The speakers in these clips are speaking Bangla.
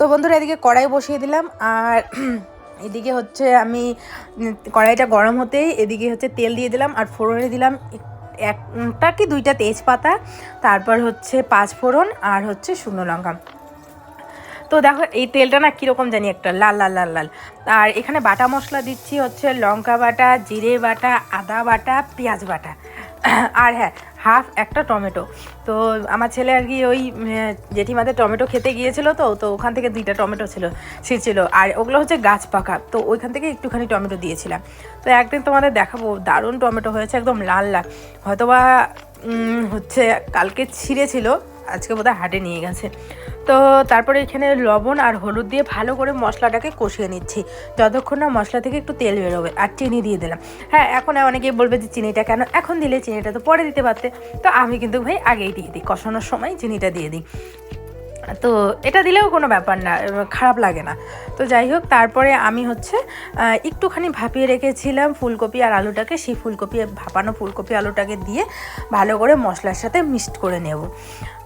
তো বন্ধুরা, এদিকে কড়াই বসিয়ে দিলাম। আর এদিকে হচ্ছে আমি, কড়াইটা গরম হতেই এদিকে হচ্ছে তেল দিয়ে দিলাম আর ফোড়নে দিলাম একটা কি দুইটা তেজপাতা, তারপর হচ্ছে পাঁচ ফোড়ন আর হচ্ছে শুকনো লঙ্কা। তো দেখো, এই তেলটা না কীরকম জানি একটা, লাল লাল লাল লাল। আর এখানে বাটা মশলা দিচ্ছি হচ্ছে লঙ্কা বাটা, জিরে বাটা, আদা বাটা, পেঁয়াজ বাটা। আর হ্যাঁ হাফ একটা টমেটো। তো আমার ছেলে আর কি ওই জেঠিমাদের টমেটো খেতে গিয়েছিল তো তো ওখান থেকে দুইটা টমেটো ছিল ছিল আর ওগুলো হচ্ছে গাছ পাকা, তো ওইখান থেকে একটুখানি টমেটো দিয়েছিলাম। তো একদিন তোমাদের দেখাবো, দারুণ টমেটো হয়েছে, একদম লাল লাল। হয়তোবা হচ্ছে কালকে ছিঁড়েছিল, আজকে বোধহয় হাটে নিয়ে গেছে। তো তারপরে এখানে লবণ আর হলুদ দিয়ে ভালো করে মশলাটাকে কষিয়ে নিচ্ছি। যতক্ষণ না মশলা থেকে একটু তেল বেরোবে, আর চিনি দিয়ে দিলাম। হ্যাঁ এখন অনেকেই বলবে যে চিনিটা কেন? এখন দিলে চিনিটা তো পরে দিতে পারতে। তো আমি কিন্তু ভাই আগেই দিয়ে দিই, কষানোর সময় চিনিটা দিয়ে দিই। তো এটা দিলেও কোনো ব্যাপার না, খারাপ লাগে না। তো যাই হোক, তারপরে আমি হচ্ছে একটুখানি ভাপিয়ে রেখেছিলাম ফুলকপি আর আলুটাকে। সেই ফুলকপি, ভাপানো ফুলকপি আলুটাকে দিয়ে ভালো করে মশলার সাথে মিক্সড করে নেব।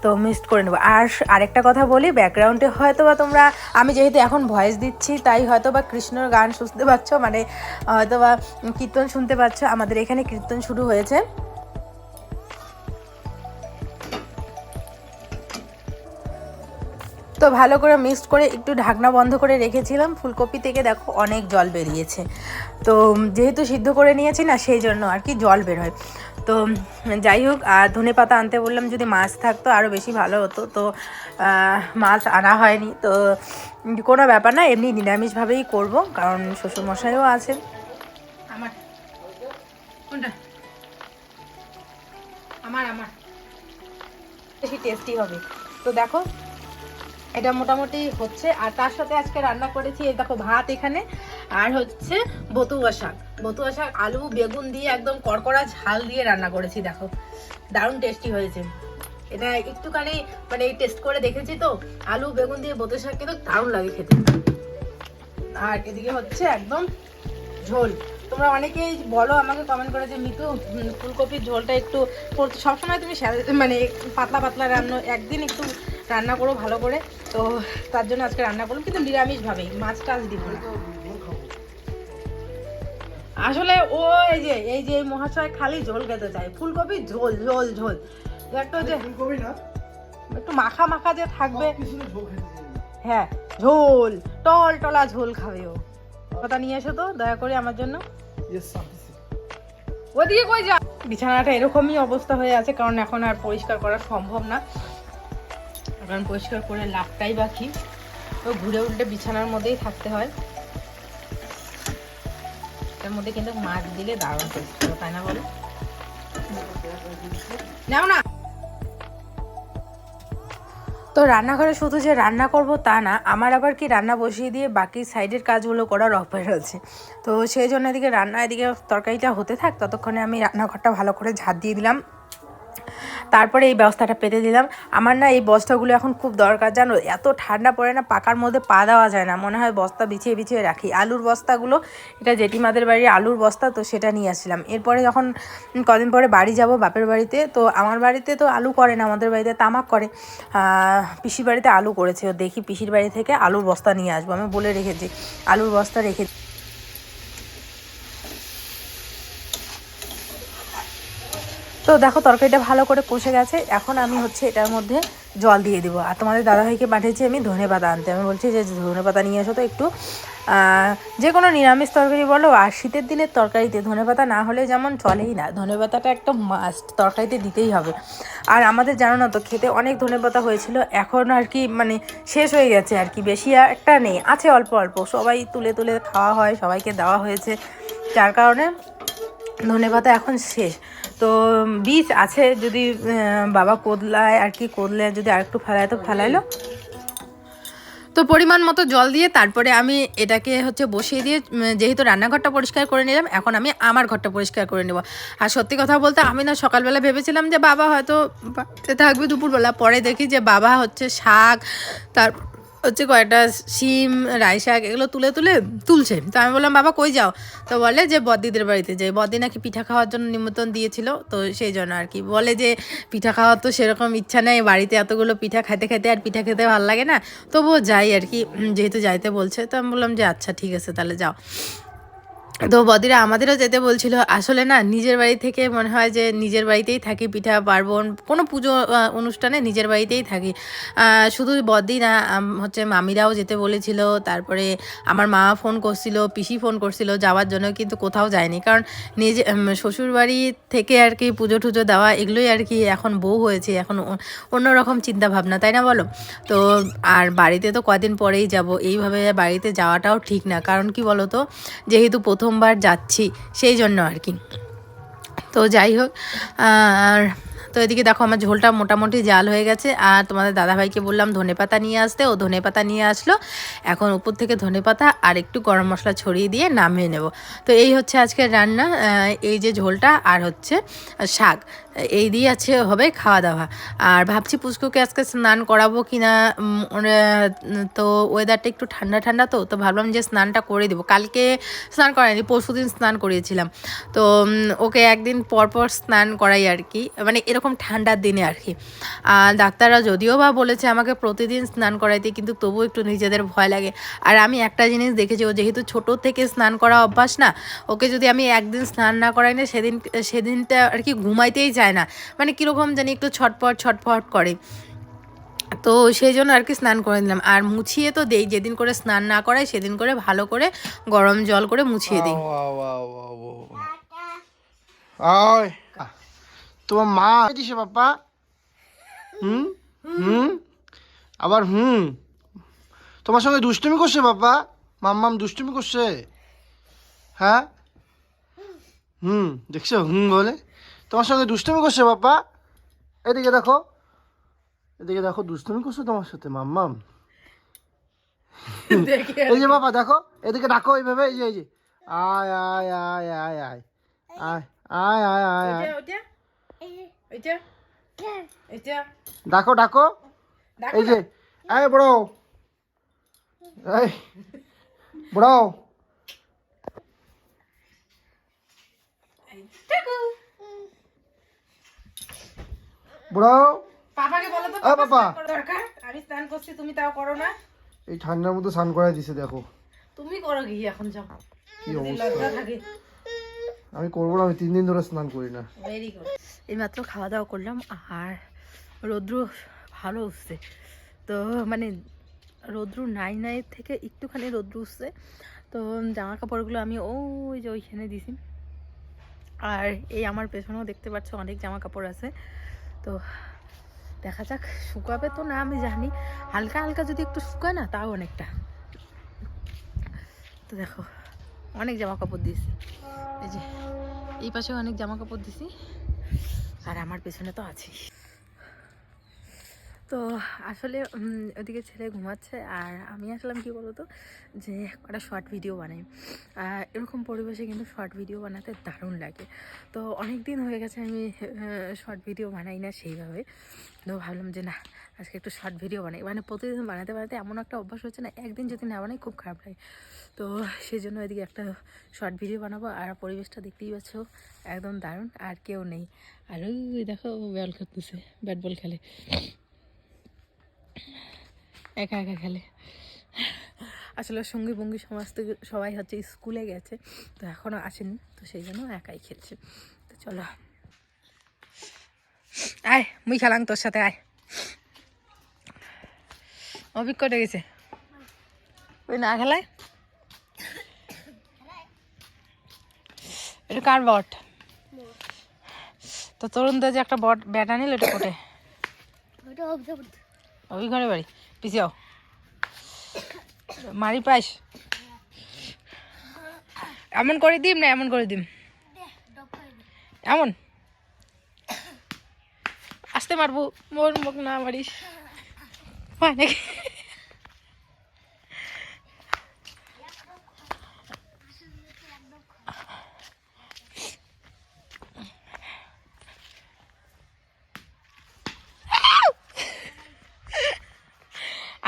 তো মিক্সড করে নেব। আর আরেকটা কথা বলি ব্যাকগ্রাউন্ডে হয়তো বা তোমরা, আমি যেহেতু এখন ভয়েস দিচ্ছি, তাই হয়তো বা কৃষ্ণর গান শুনতে পাচ্ছ মানে হয়তো বা কীর্তন শুনতে পাচ্ছ। আমাদের এখানে কীর্তন শুরু হয়েছে। তো ভালো করে মিক্সড করে একটু ঢাকনা বন্ধ করে রেখেছিলাম। ফুলকপি থেকে দেখো অনেক জল বেরিয়েছে। তো যেহেতু সিদ্ধ করে নিয়েছি না, সেই জন্য আর কি জল বের হয় তো যাই হোক, আর ধনে পাতা আনতে বললাম যদি মাছ থাকতো আরও বেশি ভালো হতো। তো মাছ আনা হয়নি। তো কোনো ব্যাপার না, এমনি নিরামিষভাবেই করব, কারণ শ্বশুরমশাইও আছে আমার। আমার আমার। বেশি টেস্টি হবে। তো দেখো এটা মোটামুটি হচ্ছে। আর তার সাথে আজকে রান্না করেছি, এই দেখো ভাত এখানে। আর হচ্ছে বতুয়া শাক। বতুয়া শাক, আলু, বেগুন দিয়ে একদম কড়কড়া ঝাল দিয়ে রান্না করেছি, দেখো। দারুণ টেস্টি হয়েছে। এটা একটুখানি মানে টেস্ট করে দেখেছি তো, আলু, বেগুন দিয়ে বতুয়া শাক কিন্তু দারুণ লাগে খেতে। আর এদিকে হচ্ছে একদম ঝোল। তোমরা অনেকেই বলো আমাকে কমেন্ট করে যে, মিতু ফুলকপির ঝোলটা একটু করতে- সবসময় তুমি মানে পাতলা পাতলা রান্না, একদিন একটু রান্না করো ভালো করে। তো তার জন্য আজকে রান্না করলাম কিন্তু নিরামিষভাবেই মাছ টাছ দিব না। আসলে ও এই যে এই যে এই মহাশয় খালি ঝোল খেতে চায় ফুলকপি ঝোল ঝোল ঝোল। একটু যে ফুলকপি না। একটু মাখা মাখা যে থাকবে। হ্যাঁ ঝোল টল টলা ঝোল খাবে ও। কথা নিয়ে এসো তো দয়া করে আমার জন্য। ওদিকে কই যা বিছানাটা এরকমই অবস্থা হয়ে আছে কারণ এখন আর পরিষ্কার করা সম্ভব না। কারণ পরিষ্কার করে লাভটাই বাকি। তো ঘুরে উল্টে বিছানার মধ্যেই থাকতে হয়। এর মধ্যে কিন্তু মাছ দিলে দারুণ টেস্ট তাই না বলো? নাও না! তো রান্নাঘরে শুধু যে রান্না করব তা না, আমার আবার কি রান্না বসিয়ে দিয়ে বাকি সাইডের কাজগুলো করার অফার আছে। তো সেই জন্য এদিকে রান্না, এদিকে তরকারিটা হতে থাক, ততক্ষণে আমি রান্নাঘরটা ভালো করে ঝাঁট দিয়ে দিলাম। তারপরে এই ব্যবস্থাটা পেতে দিলাম। আমার না এই বস্তাগুলো এখন খুব দরকার, জানো? এত ঠান্ডা পড়ে না, পাকার মধ্যে পা দেওয়া যায় না। মনে হয় বস্তা বিছিয়ে বিছিয়ে রাখি। আলুর বস্তাগুলো, এটা জেঠিমাদের বাড়ির আলুর বস্তা, তো সেটা নিয়ে আসছিলাম। এরপরে যখন কদিন পরে বাড়ি যাব বাপের বাড়িতে, তো আমার বাড়িতে তো আলু করে না, আমাদের বাড়িতে তামাক করে। পিসির বাড়িতে আলু করেছে। দেখি পিসির বাড়ি থেকে আলুর বস্তা নিয়ে আসব। আমি বলে রেখেছি, আলুর বস্তা রেখে তো দেখো, তরকারিটা ভালো করে কষে গেছে। এখন আমি হচ্ছে এটার মধ্যে জল দিয়ে দিব। আর তোমাদের দাদাভাইকে পাঠিয়েছি আমি ধনে পাতা আনতে। আমি বলছি যে, ধনে পাতা নিয়ে এসো তো একটু। যে কোনো নিরামিষ তরকারি বলো, আর শীতের দিনের তরকারিতে ধনে পাতা না হলে যেমন চলেই না। ধনে পাতাটা একটা মাস্ট তরকারিতে দিতেই হবে। আর আমাদের জানো না তো, খেতে অনেক ধনে পাতা হয়েছিল। এখন আর কি মানে শেষ হয়ে গেছে আর কি, বেশি একটা নেই। আছে অল্প অল্প, সবাই তুলে তুলে খাওয়া হয়, সবাইকে দেওয়া হয়েছে। যার কারণে ধনে পাতা এখন শেষ। তো বীজ আছে যদি বাবা কোদলায় আর কি কোদলে যদি আরেকটু ফেলায় তো ফেলাইলো। তো পরিমাণ মতো জল দিয়ে তারপরে আমি এটাকে হচ্ছে বসিয়ে দিয়ে যেহেতু রান্নাঘরটা পরিষ্কার করে নিলাম, এখন আমি আমার ঘরটা পরিষ্কার করে নেব। আর সত্যি কথা বলতে আমি না সকালবেলা ভেবেছিলাম যে বাবা হয়তো থাকবে দুপুরবেলা, পরে দেখি যে বাবা হচ্ছে শাক তার হচ্ছে কয়েকটা শিম, রাই শাক এগুলো তুলে তুলে তুলছে। তো আমি বললাম, বাবা, কই যাও? তো বলে যে, বদ্দিদের বাড়িতে যে, বদ্দি নাকি পিঠা খাওয়ার জন্য নিমন্ত্রণ দিয়েছিল। তো সেই জন্য আর কি। বলে যে, পিঠা খাওয়ার তো সেরকম ইচ্ছা নেই। বাড়িতে এতগুলো পিঠা খেতে খেতে আর পিঠা খেতে ভালো লাগে না। তবুও যাই আর কি। যেহেতু যাইতে বলছে, তো আমি বললাম যে আচ্ছা ঠিক আছে, তাহলে যাও। তো বদিরা আমাদেরও যেতে বলছিল, আসলে না, নিজের বাড়ি থেকে মনে হয় যে নিজের বাড়িতেই থাকি, পিঠা, পার্বণ, কোনো পুজো অনুষ্ঠানে নিজের বাড়িতেই থাকি। শুধু বদি না হচ্ছে মামিরাও যেতে বলেছিল, তারপরে আমার মা ফোন করছিল, পিসি ফোন করছিল, যাওয়ার জন্য কিন্তু কোথাও যায়নি। কারণ নিজে শ্বশুর বাড়ি থেকে আর কি পুজো টুজো দেওয়া, এগুলোই আর কি এখন বউ হয়েছে, এখন অন্যরকম চিন্তা ভাবনা তাই না বলো? তো আর বাড়িতে তো কদিন পরেই যাব, এইভাবে বাড়িতে যাওয়াটাও ঠিক না। কারণ কি বলো তো যেহেতু প্রথমবার যাচ্ছি, সেই জন্য আর কি। তো যাই হোক, আর তো এদিকে দেখো আমার ঝোলটা মোটামুটি জাল হয়ে গেছে। আর তোমাদের দাদাভাইকে বললাম ধনে পাতা নিয়ে আসতে, ও ধনে পাতা নিয়ে আসলো। এখন উপর থেকে ধনে পাতা আর একটু গরম মশলা ছড়িয়ে দিয়ে নামিয়ে নেব। তো এই হচ্ছে আজকের রান্না এই যে ঝোলটা আর হচ্ছে শাক। এই দিয়ে আছে, হবে খাওয়া দাওয়া আর ভাবছি পুচকুকে আজকে স্নান করাবো কি না তো ওয়েদারটা একটু ঠান্ডা ঠান্ডা তো তো ভাবলাম যে স্নানটা করে দেবো। কালকে স্নান করাইনি পরশু দিন স্নান করিয়েছিলাম। তো ওকে একদিন পর পর স্নান করাই আর কি মানে এরকম ঠান্ডার দিনে আর কি। আর ডাক্তাররা যদিও বা বলেছে আমাকে প্রতিদিন স্নান করাইতে, কিন্তু তবুও একটু নিজেদের ভয় লাগে। আর আমি একটা জিনিস দেখেছি, ও যেহেতু ছোট থেকে স্নান করা অভ্যাস না, ওকে যদি আমি একদিন স্নান না করাই না, সেদিন, সেদিনটা আর কি ঘুমাইতেই চায় না। মানে কীরকম জানি একটু ছটপট, ছটফট করে। তো সেই জন্য আর কি স্নান করে দিলাম আর মুছিয়ে তো দেই, যেদিন করে স্নান না করাই সেদিন করে ভালো করে গরম জল করে মুছিয়ে দিই। তোমার মা দিছে বাপ্পা হুম? হুম? আবার হুম? তোমার সঙ্গে দুষ্টুমি করছে বাপ্পা মাম্মাম দুষ্টুমি করছে। হ্যাঁ? হুম, দেখছ? হুম বলে। তোমার সঙ্গে দুষ্টুমি করছে বাপ্পা এদিকে দেখো এদিকে দেখো দুষ্টুমি করছ তোমার সাথে মাম্মাম এই যে বাবা দেখো এদিকে ডাকো এইভাবে এই যে এই যে আয় আয় আয় আয় আয় আয় আয় আয় আয় আয় ডাকো ডাকো এই যে এই বড় এই বড় বড়। পাপাকে বলো তো পাপা। দরকার? আমি স্নান করছি তুমি তাও করো না। এই ঠান্ডার মধ্যে স্নান করাই দিছে দেখো। তুমি করো গিয়ে এখন যাও। কি অবস্থা? থাকে। আমি করব না আমি তিন দিন ধরে স্নান করি না। ভেরি গুড এইমাত্র খাওয়া দাওয়া করলাম আর রৌদ্র ভালো উঠছে। তো মানে রৌদ্র নাই নাই থেকে একটুখানি রৌদ্র উঠছে। তো জামা কাপড়গুলো আমি ওই যে ওইখানে দিছি। আর এই আমার পেছনেও দেখতে পাচ্ছ অনেক জামা কাপড় আছে। তো দেখা যাক, শুকাবে তো না আমি জানি। হালকা হালকা যদি একটু শুকায় না, তাও অনেকটা। তো দেখো, অনেক জামা কাপড় দিয়েছি। এই যে, এই পাশেও অনেক জামা কাপড় দিছি। আর আমার পেছনে তো আছেই। তো আসলে ওদিকে ছেলে ঘুমাচ্ছে আর আমি আসলাম কি বলতো, যে একটা শর্ট ভিডিও বানাই। এরকম পরিবেশে কিন্তু শর্ট ভিডিও বানাতে দারুণ লাগে। তো অনেক দিন হয়ে গেছে আমি শর্ট ভিডিও বানাই না সেইভাবে। তো ভাবলাম যে না, আজকে একটু শর্ট ভিডিও বানাই। মানে প্রতিদিন বানাতে বানাতে এমন একটা অভ্যাস হচ্ছে না, একদিন যদি না বানাই খুব খারাপ লাগে। তো সেই জন্য এদিকে একটা শর্ট ভিডিও বানাবো আর পরিবেশটা দেখতেই পাচ্ছ, একদম দারুণ আর কেউ নেই। আর ওই দেখো বল খেলতেছে ব্যাট বল খেলে। একা একা খেলে। আসলে সঙ্গী বঙ্গী সমাজ থেকে সবাই হচ্ছে স্কুলে গেছে তো এখনও আসেনি তো সেই জন্য একাই খেলছে। তো চলো। আয় মুই খেলাম তোর সাথে আয়। অভিজ্ঞতা গেছে? ওই না খেলায়? এটা কার বট? তো তরুণ দা যে একটা বট ব্যাট আনিল এটা কোটে ওই ঘরে বাড়ি? পিছিয়েও মারি পাইস এমন করে দিম না এমন করে দিম? এমন? আসতে মারবো মোর মুখ না মারিস।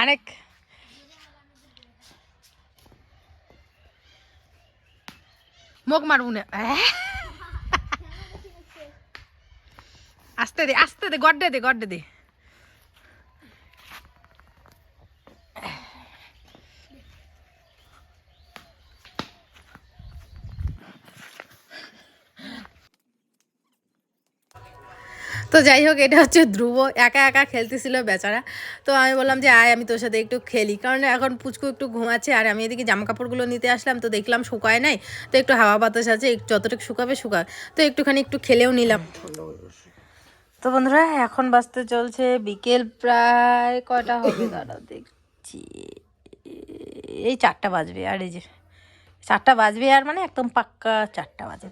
আরেক মুখ মারবো না। আস্তে দে আস্তে দে গড্ডে দে গড্ডে দে। তো যাই হোক, এটা হচ্ছে ধ্রুব। একা একা খেলতেছিল বেচারা। তো আমি বললাম যে, আয়, আমি তোর সাথে একটু খেলি। কারণ এখন পুচকু একটু ঘুমাচ্ছে, আর আমি এদিকে জামা কাপড়গুলো নিতে আসলাম, তো দেখলাম শুকায় নাই। তো একটু হাওয়া বাতাস আছে যতটুকু শুকাবে শুকাবে তো একটুখানি একটু খেলেও নিলাম। তো বন্ধুরা, এখন বাঁচতে চলছে বিকেল প্রায় কয়টা হবে? দাঁড়াও, দেখছি। এই চারটা বাজবে, আর এই যে, চারটা বাজবে, আর মানে একদম পাক্কা চারটা বাজে।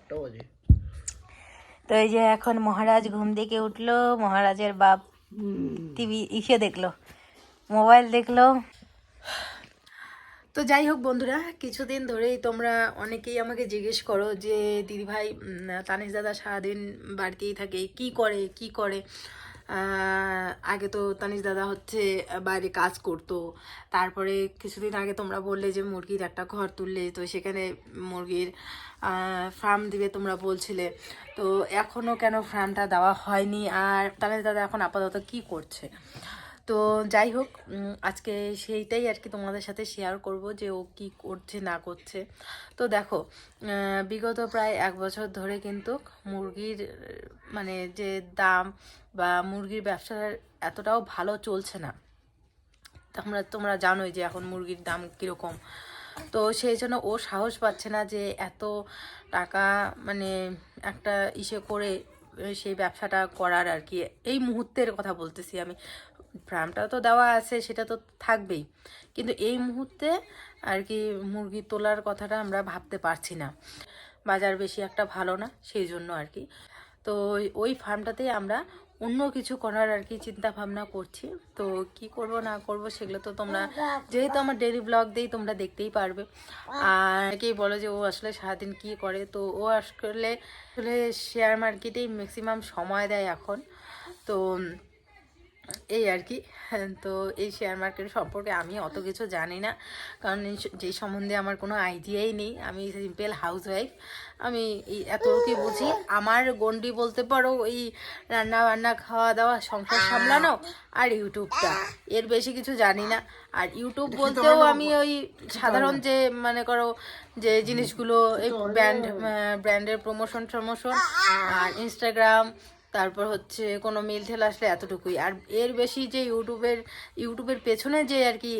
তো এই যে এখন মহারাজ ঘুম থেকে উঠল মহারাজের বাপ টিভি ইসে দেখল মোবাইল দেখল। তো যাই হোক বন্ধুরা কিছুদিন ধরেই তোমরা অনেকেই আমাকে জিজ্ঞেস করো যে দিদিভাই তানিশ দাদা সারাদিন বাড়িতেই থাকে কি করে কি করে? আগে তো তানিশ দাদা হচ্ছে বাইরে কাজ করতো। তারপরে কিছুদিন আগে তোমরা বললে যে মুরগির একটা ঘর তুললে, তো সেখানে মুরগির ফার্ম দিবে তোমরা বলছিলে। তো এখনও কেন ফার্মটা দেওয়া হয়নি? আর তানিশ দাদা এখন আপাতত কি করছে? তো যাই হোক আজকে সেইটাই আর কি তোমাদের সাথে শেয়ার করব যে ও কি করছে, না করছে। তো দেখো বিগত প্রায় এক বছর ধরে কিন্তু মুরগির মানে যে দাম বা মুরগির ব্যবসার এতটাও ভালো চলছে না। তোমরা তোমরা জানোই যে এখন মুরগির দাম কীরকম। তো সেই জন্য ও সাহস পাচ্ছে না যে এত টাকা মানে একটা ইসে করে সেই ব্যবসাটা করার আর কি। এই মুহূর্তের কথা বলতেছি আমি। ফার্মটা তো দেওয়া আছে, সেটা তো থাকবেই। কিন্তু এই মুহূর্তে আর কি মুরগি তোলার কথাটা আমরা ভাবতে পারছি না। বাজার বেশি একটা ভালো না, সেই জন্য আর কি। তো ওই- ফার্মটাতেই আমরা অন্য কিছু করার আর কি চিন্তা ভাবনা করছি। তো কি করব, না করব সেগুলো তো তোমরা যেহেতু আমার ডেলি ব্লগ দিয়েই তোমরা দেখতেই পারবে। আর অনেকেই বলো যে ও আসলে সারাদিন কি করে, তো ও আসলে আসলে শেয়ার মার্কেটেই ম্যাক্সিমাম সময় দেয় এখন। তো এই আর কি। তো এই শেয়ার মার্কেট সম্পর্কে আমি অত কিছু জানি না। কারণ যেই সম্বন্ধে আমার কোনো আইডিয়াই নেই আমি সিম্পল হাউস ওয়াইফ আমি এতটুকু বুঝি। আমার গন্ডি বলতে পারো ওই রান্না বান্না খাওয়া দাওয়া সংসার সামলানো আর ইউটিউবটা। এর বেশি কিছু জানি না। আর ইউটিউব বলতেও আমি ওই সাধারণ যে মানে করো যে জিনিসগুলো এই ব্র্যান্ড ব্র্যান্ডের প্রমোশন টমোশন আর ইনস্টাগ্রাম তারপর হচ্ছে কোনো মেল ঠেল আসলে এতটুকুই। আর এর বেশি যে ইউটিউবের ইউটিউবের পেছনে যে আর কি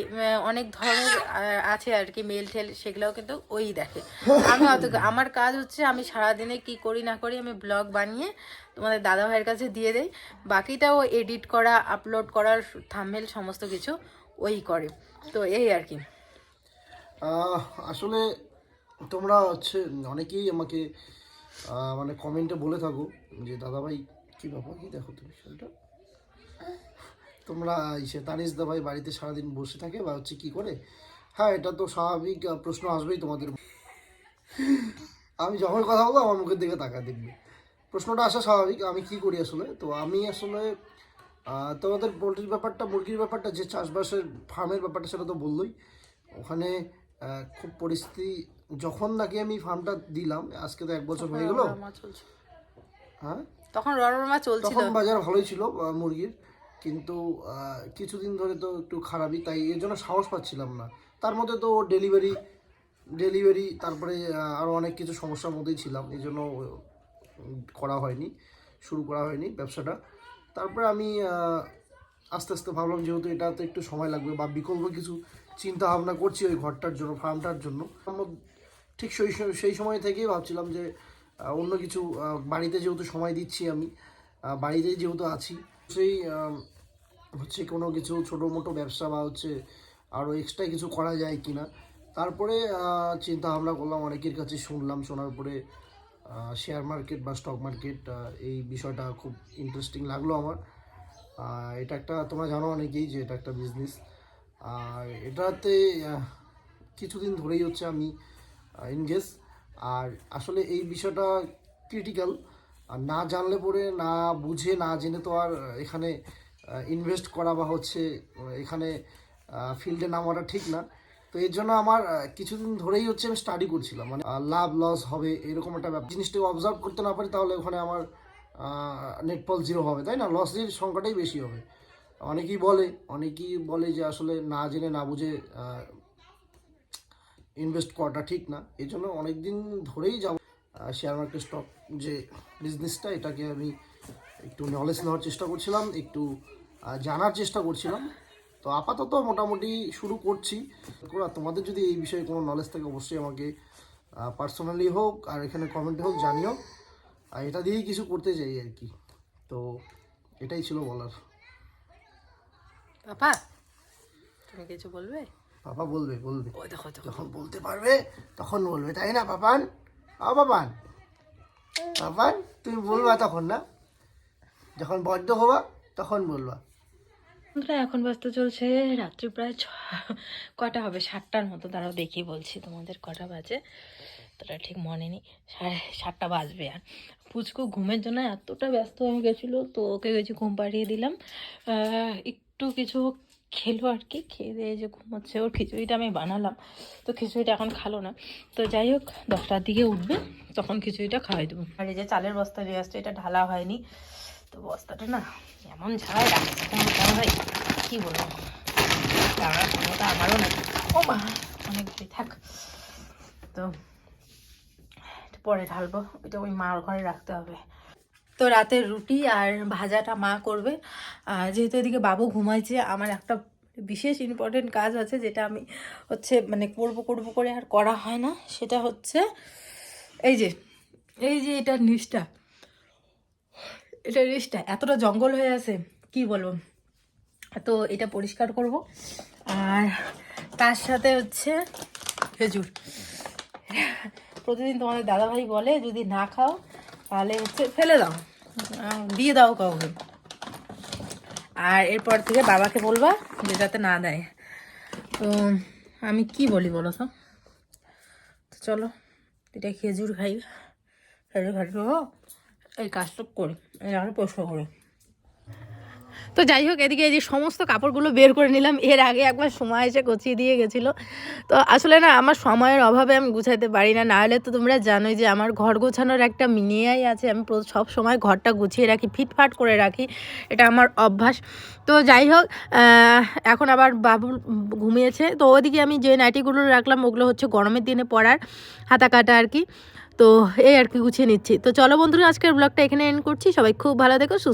অনেক ধরনের আছে আর কি মেল ঠেল, সেগুলোও কিন্তু ওই দেখে। আমি অত আমার কাজ হচ্ছে আমি সারাদিনে কি করি না করি আমি ব্লগ বানিয়ে তোমাদের দাদা ভাইয়ের কাছে দিয়ে দেই। বাকিটাও এডিট করা আপলোড করার থাম্বেল সমস্ত কিছু ওই করে। তো এই আর কি। আসলে তোমরা হচ্ছে অনেকেই আমাকে মানে কমেন্টে বলে থাকো যে, দাদাভাই কি ব্যাপার কি দেখো তুমি সেটা তোমরা ইসে তানিস দাভাই বাড়িতে সারাদিন বসে থাকে বা হচ্ছে কি করে? হ্যাঁ এটা তো স্বাভাবিক প্রশ্ন আসবেই তোমাদের। আমি যখন কথা বলব আমার মুখের দিকে তাকা দেখবে। প্রশ্নটা আসা স্বাভাবিক আমি কি করি আসলে? তো আমি আসলে তোমাদের পোলট্রির ব্যাপারটা মুরগির ব্যাপারটা যে চাষবাসের ফার্মের ব্যাপারটা সেটা তো বললোই। ওখানে খুব পরিস্থিতি যখন নাকি আমি ফার্মটা দিলাম আজকে তো এক বছর হয়ে গেল। হ্যাঁ? তখন রমরমা চলছিল। তখন বাজার ভালোই ছিল মুরগির। কিন্তু কিছুদিন ধরে তো একটু খারাপই, তাই এর জন্য সাহস পাচ্ছিলাম না। তার মধ্যে তো ডেলিভারি ডেলিভারি, তারপরে আরও অনেক কিছু সমস্যার মধ্যেই ছিলাম, এই জন্য করা হয়নি, শুরু করা হয়নি ব্যবসাটা। তারপরে আমি আস্তে আস্তে ভাবলাম যেহেতু এটাতে একটু সময় লাগবে বা বিকল্প কিছু চিন্তা ভাবনা করছি ওই ঘরটার জন্য, ফার্মটার জন্য। ঠিক সেই সেই সময় থেকেই ভাবছিলাম যে অন্য কিছু বাড়িতে যেহেতু সময় দিচ্ছি আমি আহ, বাড়িতেই যেহেতু আছি সেই হচ্ছে কোনো কিছু ছোটো মোটো ব্যবসা বা হচ্ছে আরও এক্সট্রা কিছু করা যায় কি না তারপরে চিন্তা ভাবনা করলাম অনেকের কাছে শুনলাম শোনার পরে শেয়ার মার্কেট বা স্টক মার্কেট এই বিষয়টা খুব ইন্টারেস্টিং লাগল আমার। এটা একটা তোমরা জানো অনেকেই যে এটা একটা বিজনেস আর এটাতে কিছুদিন ধরেই হচ্ছে আমি ইনগেজ আর আসলে এই বিষয়টা ক্রিটিক্যাল না জানলে পরে না বুঝে, না জেনে তো আর এখানে ইনভেস্ট করা বা হচ্ছে এখানে ফিল্ডে নামাটা ঠিক না। তো এর জন্য আমার কিছুদিন ধরেই হচ্ছে আমি স্টাডি করছিলাম। মানে লাভ লস হবে, এরকম একটা ব্যাপার। জিনিসটা অবজার্ভ করতে না পারি তাহলে ওখানে আমার নেট পল জিরো হবে, তাই না? লসের সংখ্যাটাই বেশি হবে। অনেকেই বলে অনেকেই বলে যে আসলে না জেনে, না বুঝে ইনভেস্ট করাটা ঠিক না। এই জন্য অনেক দিন ধরেই যাব। শেয়ার মার্কেট স্টক যে বিজনেসটা এটাকে আমি একটু নলেজ নেওয়ার চেষ্টা করছিলাম, একটু জানার চেষ্টা করছিলাম। তো আপাতত মোটামুটি শুরু করছি। তোমাদের যদি এই বিষয়ে কোনো নলেজ থাকে, অবশ্যই আমাকে পার্সোনালি হোক আর এখানে কমেন্টে হোক, জানিও। আর এটা দিয়েই কিছু করতে চাই আর কি। তো এটাই ছিল বলার। পাপা, তুমি কিছু বলবে? পাপা বলবে বলবে। ওই দেখো দেখো। যখন বলতে পারবে তখন বলবে তাই না পাপান পাপান পাপান তুমি বলবা তখন না? যখন বড্ড হবা তখন বলবা। বন্ধুরা এখন ব্যস্ত চলছে রাত্রি প্রায় ছ কটা হবে? সাতটার মতো। তারাও দেখি বলছি তোমাদের কটা বাজে। তোটা ঠিক মনে নেই। সাড়ে সাতটা বাজবে আর। পুচকু ঘুমের জন্য এতটা ব্যস্ত হয়ে গেছিল তো ওকে গেছি ঘুম পাড়িয়ে দিলাম। একটু কিছু খেলো আর কি, খেয়ে দিয়ে যে ঘুমোচ্ছে। ওর খিচুড়িটা আমি বানালাম, তো খিচুড়িটা এখন খালো না। তো যাই হোক, দশটার দিকে উঠবে, তখন খিচুড়িটা খাওয়াই দেবো। আর এই যে চালের বস্তা নিয়ে আসছে, এটা ঢালা হয়নি। তো বস্তাটা না এমন ঝাড়াই রাখছে কোনো ভাই? কী বলব? ক্ষমতা আমারও না ও মা, অনেক ভারী থাক। তো এটা পরে ঢালবো ওইটা ওই মার ঘরে রাখতে হবে। তো রাতের রুটি আর ভাজাটা মা করবে। যেহেতু এদিকে বাবু ঘুমাইছে, আমার একটা বিশেষ ইম্পর্টেন্ট কাজ আছে, যেটা আমি হচ্ছে মানে করব করব করে আর করা হয় না, সেটা হচ্ছে এই যে এই যে এটার নিষ্ঠা এটা রিসটা এতটা জঙ্গল হয়ে আছে, কি বলব? তো এটা পরিষ্কার করব। আর তার সাথে হচ্ছে খেজুর। প্রতিদিন তোমাদের দাদাভাই বলে, যদি না খাও তাহলে হচ্ছে ফেলে দাও। দিয়ে দাও কাউকে। আর এরপর থেকে বাবাকে বলবা যে যাতে না দেয়। তো আমি কি বলি বলো তো? চলো এটা খেজুর খাই। খেজুর খাই এই কাজটা করি এই পরিষ্কার করি। তো যাই হোক, এদিকে এই যে সমস্ত কাপড়গুলো বের করে নিলাম, এর আগে একবার সময় এসে গুছিয়ে দিয়ে গেছিল। তো আসলে না, আমার সময়ের অভাবে আমি গুছাইতে পারি না নাহলে তো তোমরা জানোই যে আমার ঘর গোছানোর একটা মিনিয়াই আছে, আমি সব সময় ঘরটা গুছিয়ে রাখি, ফিটফাট করে রাখি, এটা আমার অভ্যাস। তো যাই হোক এখন আবার বাবু ঘুমিয়েছে, তো ওদিকে আমি যে নাইটিগুলো রাখলাম, ওগুলো হচ্ছে গরমের দিনে পরার হাতা কাটা আর কি। তো এই আর কি গুছিয়ে নিচ্ছি। তো চলো বন্ধুরা, আজকের ব্লগটা এখানে এন্ড করছি, সবাই খুব ভালো থেকো, সুস্থ